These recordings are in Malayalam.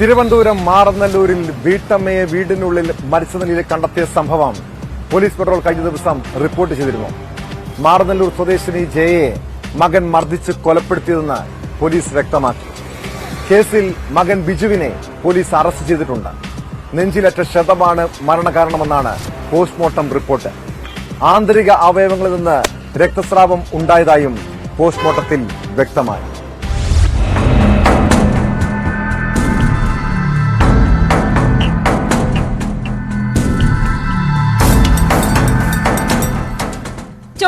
തിരുവനന്തപുരം മാറനല്ലൂരിൽ വീട്ടമ്മയെ വീടിനുള്ളിൽ മരിച്ച നിലയിൽ കണ്ടെത്തിയ സംഭവം പോലീസ് പെട്രോൾ കഴിഞ്ഞ ദിവസം റിപ്പോർട്ട് ചെയ്തിരുന്നു. മാറനല്ലൂർ സ്വദേശിനി ജയയെ മകൻ മർദ്ദിച്ച് കൊലപ്പെടുത്തിയതെന്ന് പോലീസ് വ്യക്തമാക്കി. കേസിൽ മകൻ ബിജുവിനെ പോലീസ് അറസ്റ്റ് ചെയ്തിട്ടുണ്ട്. നെഞ്ചിലറ്റ ക്ഷതമാണ് മരണകാരണമെന്നാണ് പോസ്റ്റ്മോർട്ടം റിപ്പോർട്ട്. ആന്തരിക അവയവങ്ങളിൽ നിന്ന് രക്തസ്രാവം ഉണ്ടായതായും പോസ്റ്റ്മോർട്ടത്തിൽ വ്യക്തമായി.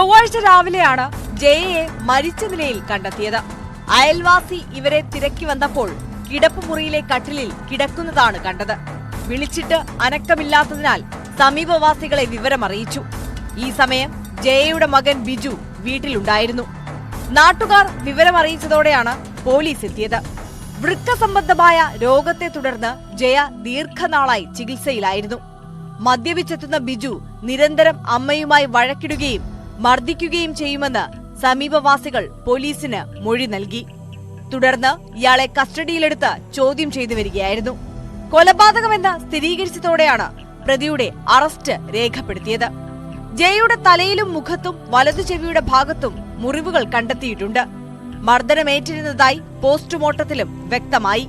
ചൊവ്വാഴ്ച രാവിലെയാണ് ജയയെ മരിച്ച നിലയിൽ കണ്ടെത്തിയത്. അയൽവാസി ഇവരെ തിരക്കി വന്നപ്പോൾ കിടപ്പുമുറിയിലെ കട്ടിലിൽ കിടക്കുന്നതാണ് കണ്ടത്. വിളിച്ചിട്ട് അനക്കമില്ലാത്തതിനാൽ സമീപവാസികളെ വിവരമറിയിച്ചു. ഈ സമയം ജയയുടെ മകൻ ബിജു വീട്ടിലുണ്ടായിരുന്നു. നാട്ടുകാർ വിവരമറിയിച്ചതോടെയാണ് പോലീസ് എത്തിയത്. വൃക്ക സംബന്ധമായ രോഗത്തെ തുടർന്ന് ജയ ദീർഘനാളായി ചികിത്സയിലായിരുന്നു. മദ്യപിച്ചെത്തുന്ന ബിജു നിരന്തരം അമ്മയുമായി വഴക്കിടുകയും മർദ്ദിക്കുകയും ചെയ്യുമെന്ന് സമീപവാസികൾ പോലീസിന് മൊഴി നൽകി. തുടർന്ന് ഇയാളെ കസ്റ്റഡിയിലെടുത്ത് ചോദ്യം ചെയ്തു വരികയായിരുന്നു. കൊലപാതകമെന്ന് സ്ഥിരീകരിച്ചതോടെയാണ് പ്രതിയുടെ അറസ്റ്റ് രേഖപ്പെടുത്തിയത്. ജയയുടെ തലയിലും മുഖത്തും വലതു ചെവിയുടെ ഭാഗത്തും മുറിവുകൾ കണ്ടെത്തിയിട്ടുണ്ട്. മർദ്ദനമേറ്റിരുന്നതായി പോസ്റ്റ്മോർട്ടത്തിലും വ്യക്തമായി.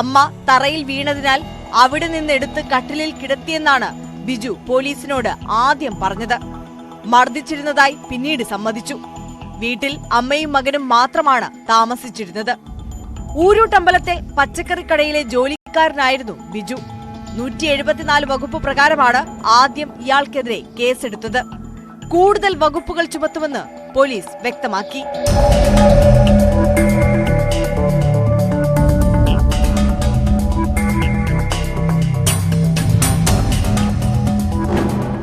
അമ്മ തറയിൽ വീണതിനാൽ അവിടെ നിന്നെടുത്ത് കട്ടിലിൽ കിടത്തിയെന്നാണ് ബിജു പോലീസിനോട് ആദ്യം പറഞ്ഞത്. മർദ്ദിച്ചിരുന്നതായി പിന്നീട് സമ്മതിച്ചു. വീട്ടിൽ അമ്മയും മകനും മാത്രമാണ് താമസിച്ചിരുന്നത്. ഊരൂട്ടമ്പലത്തെ പച്ചക്കറിക്കടയിലെ ജോലിക്കാരനായിരുന്നു ബിജു. നൂറ്റി എഴുപത്തിനാല് വകുപ്പ് പ്രകാരമാണ് ആദ്യം ഇയാൾക്കെതിരെ കേസെടുത്തത്. കൂടുതൽ വകുപ്പുകൾ ചുമത്തുമെന്ന് പോലീസ് വ്യക്തമാക്കി.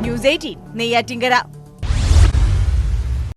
News eighteen Neyyattinkara